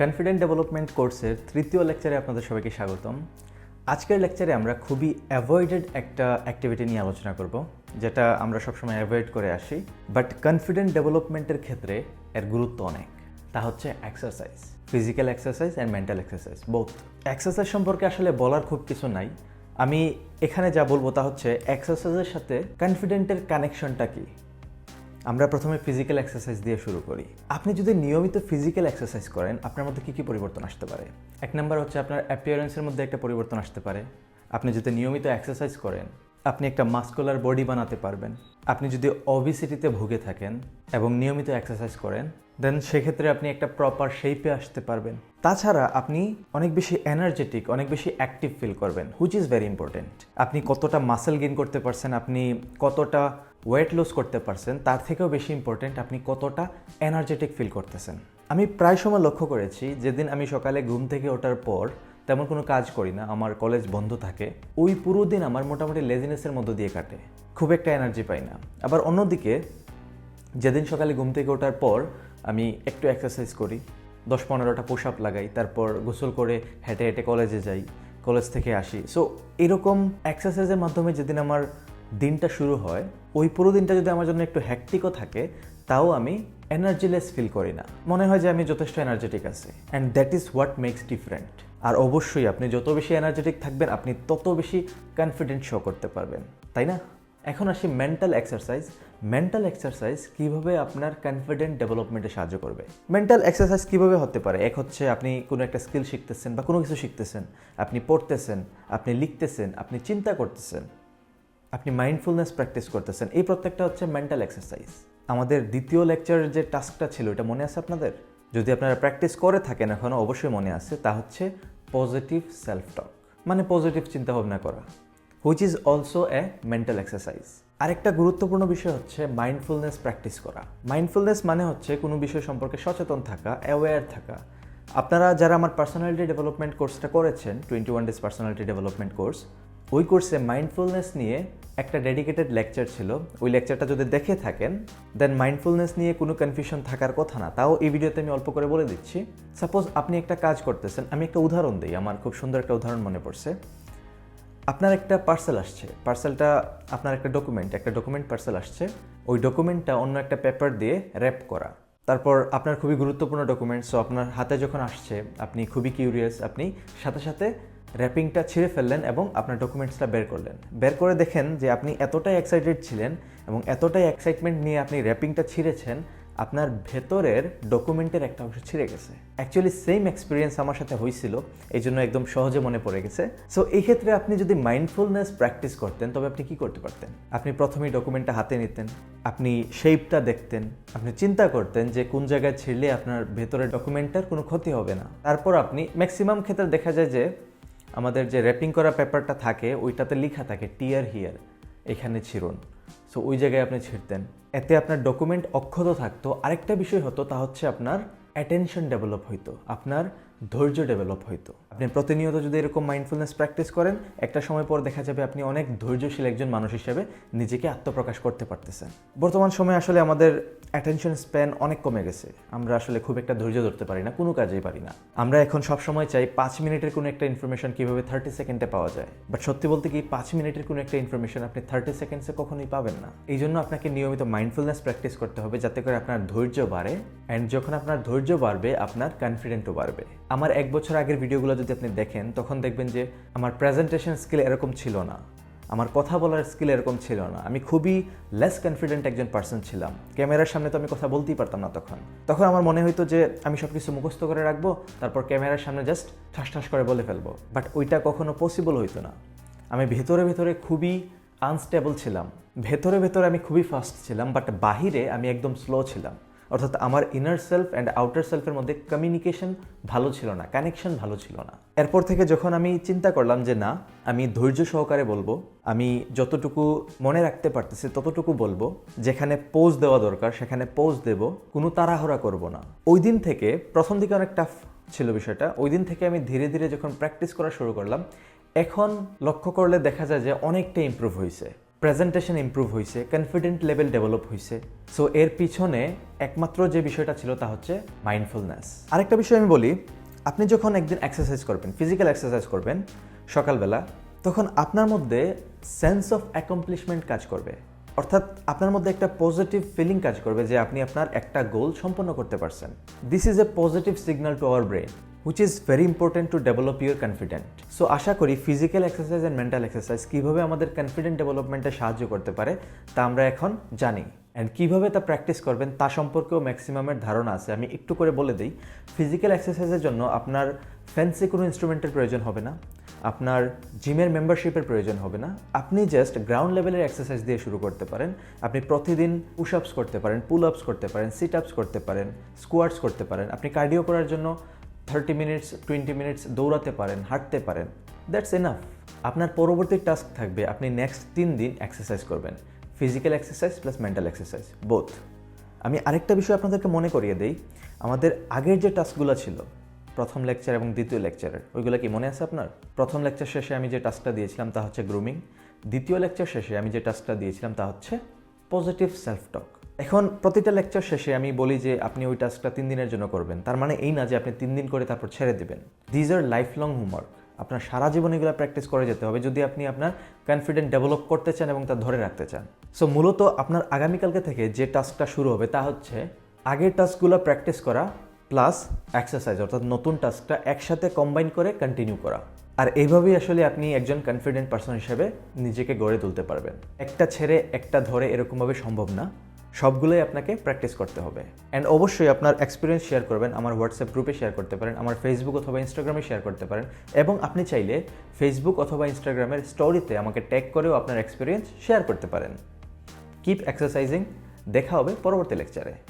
Confident development কোর্সের তৃতীয় লেকচারে আপনাদের সবাইকে স্বাগতম। আজকের লেকচারে আমরা খুবই অ্যাভয়েডেড একটা অ্যাক্টিভিটি নিয়ে আলোচনা করব, যেটা আমরা সবসময় অ্যাভয়েড করে আসি বাট কনফিডেন্ট ডেভেলপমেন্টের ক্ষেত্রে এর গুরুত্ব অনেক। তা হচ্ছে exercise physical exercise and mental exercise both exercise সম্পর্কে আসলে বলার খুব কিছু নাই। আমি এখানে যা বলব তা হচ্ছে এক্সারসাইজের সাথে কনফিডেন্টের কানেকশনটা কী? আমরা প্রথমে ফিজিক্যাল এক্সারসাইজ দিয়ে শুরু করি। আপনি যদি নিয়মিত ফিজিক্যাল এক্সারসাইজ করেন, আপনার মধ্যে কী কী পরিবর্তন আসতে পারে? এক নম্বর হচ্ছে আপনার অ্যাপিয়ারেন্সের মধ্যে একটা পরিবর্তন আসতে পারে। আপনি যদি নিয়মিত এক্সারসাইজ করেন, আপনি একটা মাস্কুলার বডি বানাতে পারবেন। আপনি যদি অবিসিটিতে ভুগে থাকেন এবং নিয়মিত এক্সারসাইজ করেন দেন সেক্ষেত্রে আপনি একটা প্রপার শেপে আসতে পারবেন। তাছাড়া আপনি অনেক বেশি এনার্জেটিক অনেক বেশি অ্যাক্টিভ ফিল করবেন হুইচ ইজ ভেরি ইম্পর্টেন্ট আপনি কতটা মাসেল গেইন করতে পারছেন, আপনি কতটা ওয়েট লস করতে পারছেন, তার থেকেও বেশি ইম্পর্টেন্ট আপনি কতটা এনার্জেটিক ফিল করতেছেন। আমি প্রায় সময় লক্ষ্য করেছি, যেদিন আমি সকালে ঘুম থেকে ওঠার পর তেমন কোনো কাজ করি না, আমার কলেজ বন্ধ থাকে, ওই পুরো দিন আমার মোটামুটি লেজিনেসের মধ্য দিয়ে কাটে, খুব একটা এনার্জি পাই না। আবার অন্যদিকে, যেদিন সকালে ঘুম থেকে ওঠার পর আমি একটু এক্সারসাইজ করি, দশ পনেরোটা পুশ আপ লাগাই, তারপর গোসল করে হেঁটে হেঁটে কলেজে যাই কলেজ থেকে আসি। সো এরকম এক্সারসাইজের মাধ্যমে যেদিন আমার দিনটা শুরু হয়, ওই পুরো দিনটা যদি আমার জন্য একটু হ্যাকটিকও থাকে, তাও আমি এনার্জিলেস ফিল করি না। মনে হয় যে আমি যথেষ্ট এনার্জেটিক আছি। And that is what makes different আর অবশ্যই আপনি যত বেশি এনার্জেটিক থাকবেন, আপনি তত বেশি কনফিডেন্ট শো করতে পারবেন। তাই না? এখন আসি মেন্টাল এক্সারসাইজ মেন্টাল এক্সারসাইজ কীভাবে আপনার কনফিডেন্ট ডেভেলপমেন্টে সাহায্য করবে? মেন্টাল এক্সারসাইজ কীভাবে হতে পারে? এক হচ্ছে আপনি কোনো একটা স্কিল শিখতেছেন বা কোনো কিছু শিখতেছেন। আপনি পড়তেছেন, আপনি লিখতেছেন, আপনি চিন্তা করতেছেন। আপনি মাইন্ডফুলনেস প্র্যাকটিস করতেছেন। এই প্রত্যেকটা হচ্ছে মেন্টাল এক্সারসাইজ আমাদের দ্বিতীয় লেকচারের যে টাস্কটা ছিল, এটা মনে আছে আপনাদের? যদি আপনারা প্র্যাকটিস করে থাকেন এখনও অবশ্যই মনে আছে, তা হচ্ছে পজিটিভ সেলফ টক মানে পজিটিভ চিন্তাভাবনা করা। Which is also a mental exercise আরেকটা গুরুত্বপূর্ণ বিষয় হচ্ছে মাইন্ডফুলনেস প্র্যাকটিস করা। মাইন্ডফুলনেস মানে হচ্ছে কোনো বিষয় সম্পর্কে সচেতন থাকা অ্যাওয়্যার থাকা। আপনারা যারা আমার পার্সোনালিটি ডেভেলপমেন্ট কোর্সটা করেছেন twenty one days personality development course ওই কোর্সে মাইন্ডফুলনেস নিয়ে একটা ডেডিকেটেড লেকচার ছিল। ওই লেকচারটা যদি দেখে থাকেন দেন মাইন্ডফুলনেস নিয়ে কোনো কনফিউশন থাকার কথা না। তাও এই ভিডিওতে আমি অল্প করে বলে দিচ্ছি। সাপোজ আপনি একটা কাজ করতেছেন, আমি একটা উদাহরণ দিই, আমার খুব সুন্দর একটা উদাহরণ মনে পড়ছে। আপনার একটা পার্সেল আসছে। পার্সেলটা আপনার একটা ডকুমেন্ট একটা ডকুমেন্ট পার্সেল আসছে। ওই ডকুমেন্টটা অন্য একটা পেপার দিয়ে র্যাপ করা। তারপর আপনার খুবই গুরুত্বপূর্ণ ডকুমেন্ট সো আপনার হাতে যখন আসছে, আপনি খুবই কিউরিয়াস আপনি সাথে সাথে র্যাপিংটা ছিঁড়ে ফেললেন এবং আপনার ডকুমেন্টসটা বের করলেন। বের করে দেখেন যে আপনি এতটাই এক্সাইটেড ছিলেন এবং এতটাই এক্সাইটমেন্ট নিয়ে আপনি র্যাপিংটা ছিঁড়েছেন, আপনার ভেতরের ডকুমেন্টের একটা অংশ ছিঁড়ে গেছে। অ্যাকচুয়ালি সেম এক্সপিরিয়েন্স আমার সাথে হয়েছিল, এই জন্য একদম সহজে মনে পড়ে গেছে। সো এই ক্ষেত্রে আপনি যদি মাইন্ডফুলনেস প্র্যাকটিস করতেন, তবে আপনি কি করতে পারতেন? আপনি প্রথমেই ডকুমেন্টটা হাতে নিতেন, আপনি শেপটা দেখতেন, আপনি চিন্তা করতেন যে কোন জায়গায় ছিঁড়লে আপনার ভেতরের ডকুমেন্টটার কোনো ক্ষতি হবে না। তারপর আপনি ম্যাক্সিমাম ক্ষেত্রে দেখা যায় যে আমাদের যে র্যাপিং করা পেপারটা থাকে, ওইটাতে লেখা থাকে টিয়ার হিয়ার এখানে ছিড়ুন। সো ওই জায়গায় আপনি ছিঁড়তেন। এতে আপনার ডকুমেন্ট অক্ষত থাকতো। আরেকটা বিষয় হতো, তা হচ্ছে আপনার অ্যাটেনশন ডেভেলপ হইতো। আপনার ধৈর্য ডেভেলপ হইতো আপনি প্রতিনিয়ত যদি এরকম মাইন্ডফুলনেস প্র্যাকটিস করেন, একটা সময় পর দেখা যাবে আপনি অনেক ধৈর্যশীল একজন মানুষ হিসেবে নিজেকে আত্মপ্রকাশ করতে পারতেছেন। বর্তমান সময়ে আসলে আমাদের অ্যাটেনশন স্প্যান অনেক কমে গেছে। আমরা আসলে খুব একটা ধৈর্য ধরতে পারি না, কোনো কাজেই পারি না। আমরা এখন সব সময় চাই পাঁচ মিনিটের কোনো একটা ইনফরমেশন কীভাবে থার্টি সেকেন্ডে পাওয়া যায়। বাট সত্যি বলতে কি, পাঁচ মিনিটের কোনো একটা ইনফরমেশন আপনি থার্টি সেকেন্ডসে কখনোই পাবেন না। এই জন্য আপনাকে নিয়মিত মাইন্ডফুলনেস প্র্যাকটিস করতে হবে, যাতে করে আপনার ধৈর্য বাড়ে। অ্যান্ড যখন আপনার ধৈর্য বাড়বে, আপনার কনফিডেন্টও বাড়বে। আমার এক বছর আগের ভিডিওগুলো যদি আপনি দেখেন, তখন দেখবেন যে আমার প্রেজেন্টেশন স্কিল এরকম ছিল না। আমার কথা বলার স্কিল এরকম ছিল না। আমি খুবই লেস কনফিডেন্ট একজন পার্সন ছিলাম। ক্যামেরার সামনে তো আমি কথা বলতেই পারতাম না তখন। তখন আমার মনে হইতো যে আমি সব কিছু মুখস্থ করে রাখব, তারপর ক্যামেরার সামনে জাস্ট ঠাস ঠাস করে বলে ফেলব। বাট ওইটা কখনো পসিবল হইতো না। আমি ভেতরে ভেতরে খুবই আনস্টেবল ছিলাম। ভেতরে ভেতরে আমি খুবই ফাস্ট ছিলাম বাট বাহিরে আমি একদম স্লো ছিলাম। অর্থাৎ আমার ইনার সেলফ অ্যান্ড আউটার সেলফের মধ্যে কমিউনিকেশন ভালো ছিল না কানেকশন ভালো ছিল না। এরপর থেকে যখন আমি চিন্তা করলাম যে না, আমি ধৈর্য সহকারে বলব, আমি যতটুকু মনে রাখতে পারতেছি ততটুকু বলব, যেখানে পোজ দেওয়া দরকার, সেখানে পোজ দেব, কোনো তাড়াহুড়া করব না। ওই দিন থেকে প্রথম দিকে অনেক টাফ ছিল বিষয়টা, ওই দিন থেকে আমি ধীরে ধীরে যখন প্র্যাকটিস করা শুরু করলাম, এখন লক্ষ্য করলে দেখা যায় যে অনেকটা ইমপ্রুভ হয়েছে প্রেজেন্টেশন ইমপ্রুভ হয়েছে কনফিডেন্ট লেভেল ডেভেলপ হয়েছে সো এর পিছনে একমাত্র যে বিষয়টা ছিল তা হচ্ছে মাইন্ডফুলনেস আরেকটা বিষয় আমি বলি, আপনি যখন একদিন এক্সারসাইজ করবেন ফিজিক্যাল এক্সারসাইজ করবেন সকালবেলা, তখন আপনার মধ্যে সেন্স অফ অ্যাকমপ্লিশমেন্ট কাজ করবে। অর্থাৎ আপনার মধ্যে একটা পজিটিভ ফিলিং কাজ করবে যে আপনি আপনার একটা গোল সম্পন্ন করতে পারছেন। This is a positive signal to our brain which is very important to develop your confident so আশা করি physical exercise and mental exercise কীভাবে আমাদের কনফিডেন্ট ডেভেলপমেন্টে সাহায্য করতে পারে, তা আমরা এখন জানি। অ্যান্ড কীভাবে তা প্র্যাকটিস করবেন, তা সম্পর্কেও ম্যাক্সিমামের ধারণা আছে। আমি একটু করে বলে দিই ফিজিক্যাল এক্সারসাইজের জন্য আপনার ফ্যান্সি কোনো ইনস্ট্রুমেন্টের প্রয়োজন হবে না, আপনার জিমের মেম্বারশিপের প্রয়োজন হবে না। আপনি জাস্ট গ্রাউন্ড লেভেলের এক্সারসাইজ দিয়ে শুরু করতে পারেন। আপনি প্রতিদিন পুশ আপস করতে পারেন পুল আপস করতে পারেন সিট আপস করতে পারেন স্কোয়ার্টস করতে পারেন। আপনি কার্ডিও করার জন্য থার্টি মিনিটস টোয়েন্টি মিনিটস দৌড়াতে পারেন, হাঁটতে পারেন দ্যাটস এনাফ আপনার পরবর্তী টাস্ক থাকবে, আপনি নেক্সট তিন দিন এক্সারসাইজ করবেন physical exercise plus mental exercise both আমি আরেকটা বিষয় আপনাদেরকে মনে করিয়ে দেই, আমাদের আগের যে টাস্কগুলো ছিল, প্রথম লেকচার এবং দ্বিতীয় লেকচারের ওইগুলো কি মনে আছে আপনার? প্রথম লেকচার শেষে আমি যে টাস্কটা দিয়েছিলাম তা হচ্ছে গ্রুমিং দ্বিতীয় লেকচার শেষে আমি যে টাস্কটা দিয়েছিলাম তা হচ্ছে পজিটিভ সেলফ টক এখন প্রতিটা লেকচার শেষে আমি বলি যে আপনি ওই টাস্কটা তিন দিনের জন্য করবেন। তার মানে এই না যে আপনি তিন দিন করে তারপর ছেড়ে দেবেন। These are life long homework আপনার সারা জীবন এগুলো প্র্যাকটিস করে যেতে হবে যদি আপনি আপনার কনফিডেন্ট ডেভেলপ করতে চান এবং তা ধরে রাখতে চান। সো মূলত আপনার আগামীকালকে থেকে যে টাস্কটা শুরু হবে তা হচ্ছে আগের টাস্কগুলো প্র্যাকটিস করা প্লাস এক্সারসাইজ অর্থাৎ নতুন টাস্কটা একসাথে কম্বাইন করে কন্টিনিউ করা। আর এইভাবেই আসলে আপনি একজন কনফিডেন্ট পার্সন হিসেবে নিজেকে গড়ে তুলতে পারবেন। একটা ছেড়ে একটা ধরে এরকমভাবে সম্ভব না। সবগুলোই আপনাকে প্র্যাকটিস করতে হবে। অ্যান্ড অবশ্যই আপনার এক্সপিরিয়েন্স শেয়ার করবেন, আমার হোয়াটসঅ্যাপ গ্রুপে শেয়ার করতে পারেন, আমার ফেসবুক অথবা ইনস্টাগ্রামে শেয়ার করতে পারেন এবং আপনি চাইলে ফেসবুক অথবা ইনস্টাগ্রামের স্টোরিতে আমাকে ট্যাগ করেও আপনার এক্সপিরিয়েন্স শেয়ার করতে পারেন। কিপ এক্সারসাইজিং দেখা হবে পরবর্তী লেকচারে